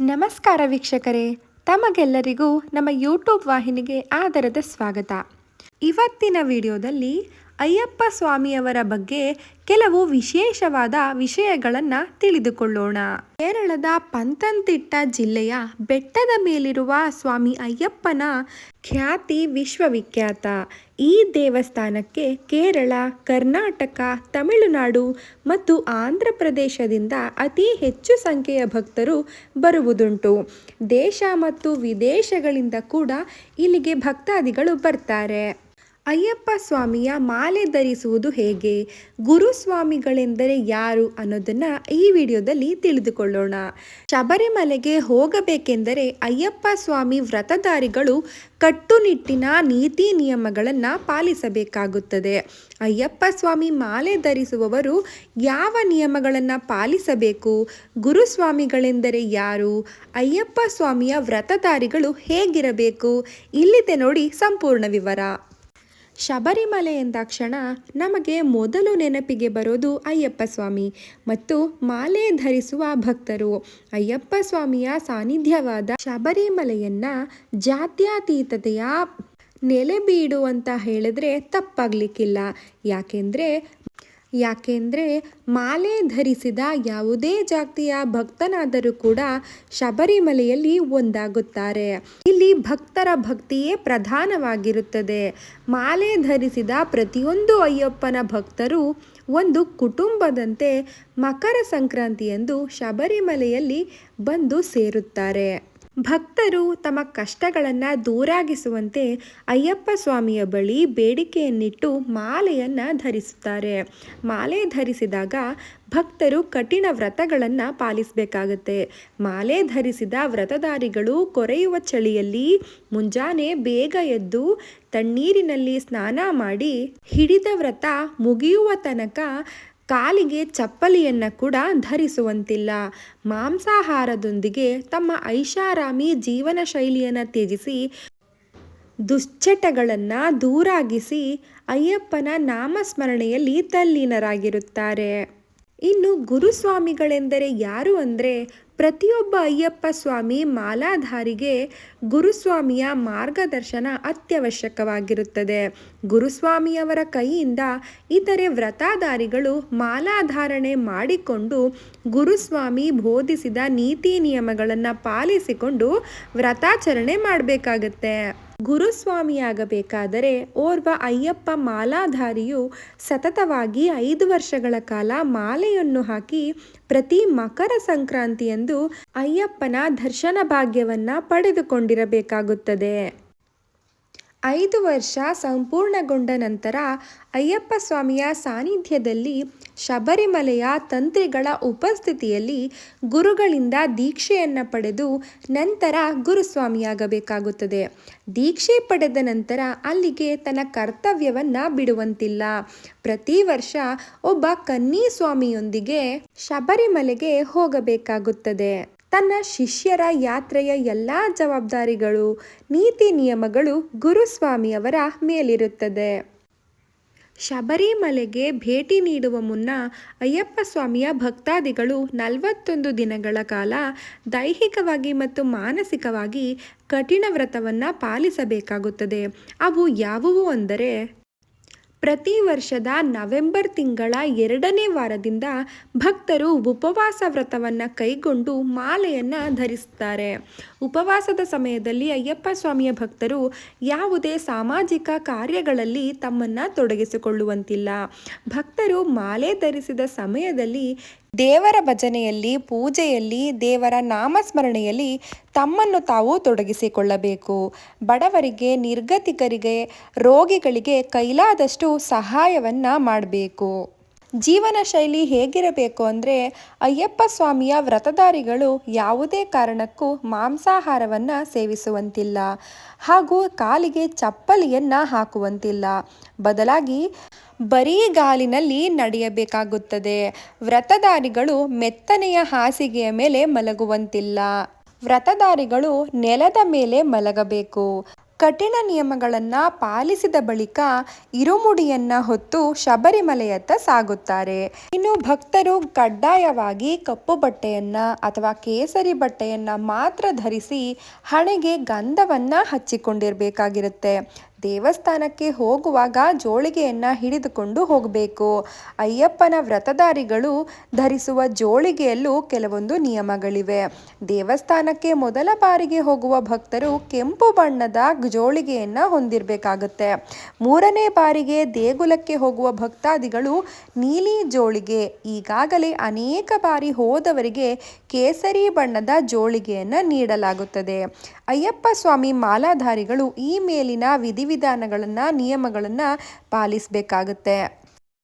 ನಮಸ್ಕಾರ ವೀಕ್ಷಕರೇ, ತಮಗೆಲ್ಲರಿಗೂ ನಮ್ಮ ಯೂಟ್ಯೂಬ್ ವಾಹಿನಿಗೆ ಆದರದ ಸ್ವಾಗತ. ಇವತ್ತಿನ ವಿಡಿಯೋದಲ್ಲಿ ಅಯ್ಯಪ್ಪ ಸ್ವಾಮಿಯವರ ಬಗ್ಗೆ ಕೆಲವು ವಿಶೇಷವಾದ ವಿಷಯಗಳನ್ನು ತಿಳಿದುಕೊಳ್ಳೋಣ. ಕೇರಳದ ಪಂತಂತಿಟ್ಟ ಜಿಲ್ಲೆಯ ಬೆಟ್ಟದ ಮೇಲಿರುವ ಸ್ವಾಮಿ ಅಯ್ಯಪ್ಪನ ಖ್ಯಾತಿ ವಿಶ್ವವಿಖ್ಯಾತ ಈ ದೇವಸ್ಥಾನಕ್ಕೆ ಕೇರಳ, ಕರ್ನಾಟಕ, ತಮಿಳುನಾಡು ಮತ್ತು ಆಂಧ್ರ ಪ್ರದೇಶದಿಂದ ಅತಿ ಹೆಚ್ಚು ಸಂಖ್ಯೆಯ ಭಕ್ತರು ಬರುವುದುಂಟು. ದೇಶ ಮತ್ತು ವಿದೇಶಗಳಿಂದ ಕೂಡ ಇಲ್ಲಿಗೆ ಭಕ್ತಾದಿಗಳು ಬರ್ತಾರೆ. ಅಯ್ಯಪ್ಪ ಸ್ವಾಮಿಯ ಮಾಲೆ ಧರಿಸುವುದು ಹೇಗೆ? ಗುರುಸ್ವಾಮಿಗಳೆಂದರೆ ಯಾರು ಅನ್ನೋದನ್ನ ಈ ವಿಡಿಯೋದಲ್ಲಿ ತಿಳಿದುಕೊಳ್ಳೋಣ. ಶಬರಿಮಲೆಗೆ ಹೋಗಬೇಕೆಂದರೆ ಅಯ್ಯಪ್ಪ ಸ್ವಾಮಿ ವ್ರತಧಾರಿಗಳು ಕಟ್ಟುನಿಟ್ಟಿನ ನೀತಿ ನಿಯಮಗಳನ್ನು ಪಾಲಿಸಬೇಕಾಗುತ್ತದೆ. ಅಯ್ಯಪ್ಪ ಸ್ವಾಮಿ ಮಾಲೆ ಧರಿಸುವವರು ಯಾವ ನಿಯಮಗಳನ್ನು ಪಾಲಿಸಬೇಕು? ಗುರುಸ್ವಾಮಿಗಳೆಂದರೆ ಯಾರು? ಅಯ್ಯಪ್ಪ ಸ್ವಾಮಿಯ ವ್ರತಧಾರಿಗಳು ಹೇಗಿರಬೇಕು? ಇಲ್ಲಿದೆ ನೋಡಿ ಸಂಪೂರ್ಣ ವಿವರ. ಶಬರಿಮಲೆ ಎಂದಾಕ್ಷಣ ನಮಗೆ ಮೊದಲು ನೆನಪಿಗೆ ಬರೋದು ಅಯ್ಯಪ್ಪ ಸ್ವಾಮಿ ಮತ್ತು ಮಾಲೆ ಧರಿಸುವ ಭಕ್ತರು. ಅಯ್ಯಪ್ಪ ಸ್ವಾಮಿಯ ಸಾನ್ನಿಧ್ಯವಾದ ಶಬರಿಮಲೆಯನ್ನ ಜಾತ್ಯತೀತತೆಯ ನೆಲೆಬೀಡು ಅಂತ ಹೇಳಿದ್ರೆ ತಪ್ಪಾಗ್ಲಿಕ್ಕಿಲ್ಲ. ಯಾಕೆಂದ್ರೆ, ಯಾಕೆಂದರೆ ಮಾಲೆ ಧರಿಸಿದ ಯಾವುದೇ ಜಾತಿಯ ಭಕ್ತನಾದರೂ ಕೂಡ ಶಬರಿಮಲೆಯಲ್ಲಿ ಒಂದಾಗುತ್ತಾರೆ. ಇಲ್ಲಿ ಭಕ್ತರ ಭಕ್ತಿಯೇ ಪ್ರಧಾನವಾಗಿರುತ್ತದೆ. ಮಾಲೆ ಧರಿಸಿದ ಪ್ರತಿಯೊಂದು ಅಯ್ಯಪ್ಪನ ಭಕ್ತರು ಒಂದು ಕುಟುಂಬದಂತೆ ಮಕರ ಸಂಕ್ರಾಂತಿಯಂದು ಶಬರಿಮಲೆಯಲ್ಲಿ ಬಂದು ಸೇರುತ್ತಾರೆ. ಭಕ್ತರು ತಮ್ಮ ಕಷ್ಟಗಳನ್ನು ದೂರಾಗಿಸುವಂತೆ ಅಯ್ಯಪ್ಪ ಸ್ವಾಮಿಯ ಬಳಿ ಬೇಡಿಕೆಯನ್ನಿಟ್ಟು ಮಾಲೆಯನ್ನು ಧರಿಸುತ್ತಾರೆ. ಮಾಲೆ ಧರಿಸಿದಾಗ ಭಕ್ತರು ಕಠಿಣ ವ್ರತಗಳನ್ನು ಪಾಲಿಸಬೇಕಾಗತ್ತೆ. ಮಾಲೆ ಧರಿಸಿದ ವ್ರತಧಾರಿಗಳು ಕೊರೆಯುವ ಚಳಿಯಲ್ಲಿ ಮುಂಜಾನೆ ಬೇಗ ಎದ್ದು ತಣ್ಣೀರಿನಲ್ಲಿ ಸ್ನಾನ ಮಾಡಿ ಹಿಡಿದ ವ್ರತ ಮುಗಿಯುವ ತನಕ ಕಾಲಿಗೆ ಚಪ್ಪಲಿಯನ್ನು ಕೂಡ ಧರಿಸುವಂತಿಲ್ಲ. ಮಾಂಸಾಹಾರದೊಂದಿಗೆ ತಮ್ಮ ಐಷಾರಾಮಿ ಜೀವನ ಶೈಲಿಯನ್ನು ತ್ಯಜಿಸಿ, ದುಶ್ಚಟಗಳನ್ನು ದೂರಾಗಿಸಿ ಅಯ್ಯಪ್ಪನ ನಾಮಸ್ಮರಣೆಯಲ್ಲಿ ತಲ್ಲೀನರಾಗಿರುತ್ತಾರೆ. ಇನ್ನು ಗುರುಸ್ವಾಮಿಗಳೆಂದರೆ ಯಾರು ಅಂದರೆ ಪ್ರತಿಯೊಬ್ಬ ಅಯ್ಯಪ್ಪ ಸ್ವಾಮಿ ಮಾಲಾಧಾರಿಗೆ ಗುರುಸ್ವಾಮಿಯ ಮಾರ್ಗದರ್ಶನ ಅತ್ಯವಶ್ಯಕವಾಗಿರುತ್ತದೆ. ಗುರುಸ್ವಾಮಿಯವರ ಕೈಯಿಂದ ಇತರೆ ವ್ರತಾಧಾರಿಗಳು ಮಾಲಾಧಾರಣೆ ಮಾಡಿಕೊಂಡು ಗುರುಸ್ವಾಮಿ ಬೋಧಿಸಿದ ನೀತಿ ನಿಯಮಗಳನ್ನು ಪಾಲಿಸಿಕೊಂಡು ವ್ರತಾಚರಣೆ ಮಾಡಬೇಕಾಗತ್ತೆ. ಗುರುಸ್ವಾಮಿಯಾಗಬೇಕಾದರೆ ಓರ್ವ ಅಯ್ಯಪ್ಪ ಮಾಲಾಧಾರಿಯು ಸತತವಾಗಿ ಐದು ವರ್ಷಗಳ ಕಾಲ ಮಾಲೆಯನ್ನು ಹಾಕಿ ಪ್ರತಿ ಮಕರ ಸಂಕ್ರಾಂತಿಯಂದು ಅಯ್ಯಪ್ಪನ ದರ್ಶನ ಭಾಗ್ಯವನ್ನು ಪಡೆದುಕೊಂಡಿರಬೇಕಾಗುತ್ತದೆ. ಐದು ವರ್ಷ ಸಂಪೂರ್ಣಗೊಂಡ ನಂತರ ಅಯ್ಯಪ್ಪ ಸ್ವಾಮಿಯ ಸಾನ್ನಿಧ್ಯದಲ್ಲಿ ಶಬರಿಮಲೆಯ ತಂತ್ರಿಗಳ ಉಪಸ್ಥಿತಿಯಲ್ಲಿ ಗುರುಗಳಿಂದ ದೀಕ್ಷೆಯನ್ನು ಪಡೆದು ನಂತರ ಗುರುಸ್ವಾಮಿಯಾಗಬೇಕಾಗುತ್ತದೆ. ದೀಕ್ಷೆ ಪಡೆದ ನಂತರ ಅಲ್ಲಿಗೆ ತನ್ನ ಕರ್ತವ್ಯವನ್ನು ಬಿಡುವಂತಿಲ್ಲ. ಪ್ರತಿ ವರ್ಷ ಒಬ್ಬ ಕನ್ನಿ ಸ್ವಾಮಿಯೊಂದಿಗೆ ಶಬರಿಮಲೆಗೆ ಹೋಗಬೇಕಾಗುತ್ತದೆ. ತನ್ನ ಶಿಷ್ಯರ ಯಾತ್ರೆಯ ಎಲ್ಲ ಜವಾಬ್ದಾರಿಗಳು, ನೀತಿ ನಿಯಮಗಳು ಗುರುಸ್ವಾಮಿಯವರ ಮೇಲಿರುತ್ತದೆ. ಶಬರಿಮಲೆಗೆ ಭೇಟಿ ನೀಡುವ ಮುನ್ನ ಅಯ್ಯಪ್ಪ ಸ್ವಾಮಿಯ ಭಕ್ತಾದಿಗಳು ನಲವತ್ತೊಂದು ದಿನಗಳ ಕಾಲ ದೈಹಿಕವಾಗಿ ಮತ್ತು ಮಾನಸಿಕವಾಗಿ ಕಠಿಣ ವ್ರತವನ್ನು ಪಾಲಿಸಬೇಕಾಗುತ್ತದೆ. ಅವು ಯಾವುವು ಅಂದರೆ ಪ್ರತಿ ವರ್ಷದ ನವೆಂಬರ್ ತಿಂಗಳ ಎರಡನೇ ವಾರದಿಂದ ಭಕ್ತರು ಉಪವಾಸ ವ್ರತವನ್ನು ಕೈಗೊಂಡು ಮಾಲೆಯನ್ನು ಧರಿಸುತ್ತಾರೆ ಉಪವಾಸದ ಸಮಯದಲ್ಲಿ ಅಯ್ಯಪ್ಪ ಸ್ವಾಮಿಯ ಭಕ್ತರು ಯಾವುದೇ ಸಾಮಾಜಿಕ ಕಾರ್ಯಗಳಲ್ಲಿ ತಮ್ಮನ್ನು ತೊಡಗಿಸಿಕೊಳ್ಳುವಂತಿಲ್ಲ. ಭಕ್ತರು ಮಾಲೆ ಧರಿಸಿದ ಸಮಯದಲ್ಲಿ ದೇವರ ಭಜನೆಯಲ್ಲಿ ಪೂಜೆಯಲ್ಲಿ ದೇವರ ನಾಮಸ್ಮರಣೆಯಲ್ಲಿ ತಮ್ಮನ್ನು ತಾವು ತೊಡಗಿಸಿಕೊಳ್ಳಬೇಕು. ಬಡವರಿಗೆ ನಿರ್ಗತಿಕರಿಗೆ ರೋಗಿಗಳಿಗೆ ಕೈಲಾದಷ್ಟು ಸಹಾಯವನ್ನು ಮಾಡಬೇಕು. ಜೀವನ ಶೈಲಿ ಹೇಗಿರಬೇಕು ಅಂದರೆ ಅಯ್ಯಪ್ಪ ಸ್ವಾಮಿಯ ವ್ರತಧಾರಿಗಳು ಯಾವುದೇ ಕಾರಣಕ್ಕೂ ಮಾಂಸಾಹಾರವನ್ನು ಸೇವಿಸುವಂತಿಲ್ಲ ಹಾಗೂ ಕಾಲಿಗೆ ಚಪ್ಪಲಿಯನ್ನು ಹಾಕುವಂತಿಲ್ಲ. ಬದಲಾಗಿ ಬರೀ ಗಾಲಿನಲ್ಲಿ ನಡೆಯಬೇಕಾಗುತ್ತದೆ. ವ್ರತಧಾರಿಗಳು ಮೆತ್ತನೆಯ ಹಾಸಿಗೆಯ ಮೇಲೆ ಮಲಗುವಂತಿಲ್ಲ. ವ್ರತಧಾರಿಗಳು ನೆಲದ ಮೇಲೆ ಮಲಗಬೇಕು. ಕಠಿಣ ನಿಯಮಗಳನ್ನು ಪಾಲಿಸಿದ ಬಳಿಕ ಇರುಮುಡಿಯನ್ನ ಹೊತ್ತು ಶಬರಿಮಲೆಯತ್ತ ಸಾಗುತ್ತಾರೆ. ಇನ್ನು ಭಕ್ತರು ಕಡ್ಡಾಯವಾಗಿ ಕಪ್ಪು ಬಟ್ಟೆಯನ್ನ ಅಥವಾ ಕೇಸರಿ ಬಟ್ಟೆಯನ್ನ ಮಾತ್ರ ಧರಿಸಿ ಹಣೆಗೆ ಗಂಧವನ್ನ ಹಚ್ಚಿಕೊಂಡಿರ್ಬೇಕಾಗಿರುತ್ತೆ. ದೇವಸ್ಥಾನಕ್ಕೆ ಹೋಗುವಾಗ ಜೋಳಿಗೆಯನ್ನ ಹಿಡಿದುಕೊಂಡು ಹೋಗಬೇಕು. ಅಯ್ಯಪ್ಪನ ವ್ರತಧಾರಿಗಳು ಧರಿಸುವ ಜೋಳಿಗೆಯಲ್ಲೂ ಕೆಲವೊಂದು ನಿಯಮಗಳಿವೆ. ದೇವಸ್ಥಾನಕ್ಕೆ ಮೊದಲ ಬಾರಿಗೆ ಹೋಗುವ ಭಕ್ತರು ಕೆಂಪು ಬಣ್ಣದ ಜೋಳಿಗೆಯನ್ನ ಹೊಂದಿರಬೇಕಾಗುತ್ತೆ. ಮೂರನೇ ಬಾರಿಗೆ ದೇಗುಲಕ್ಕೆ ಹೋಗುವ ಭಕ್ತಾದಿಗಳು ನೀಲಿ ಜೋಳಿಗೆ, ಈಗಾಗಲೇ ಅನೇಕ ಬಾರಿ ಹೋದವರಿಗೆ ಕೇಸರಿ ಬಣ್ಣದ ಜೋಳಿಗೆಯನ್ನು ನೀಡಲಾಗುತ್ತದೆ. ಅಯ್ಯಪ್ಪ ಸ್ವಾಮಿ ಮಾಲಾಧಾರಿಗಳು ಈ ಮೇಲಿನ ವಿಧಿವಿಧಾನಗಳನ್ನು ನಿಯಮಗಳನ್ನು ಪಾಲಿಸಬೇಕಾಗುತ್ತೆ.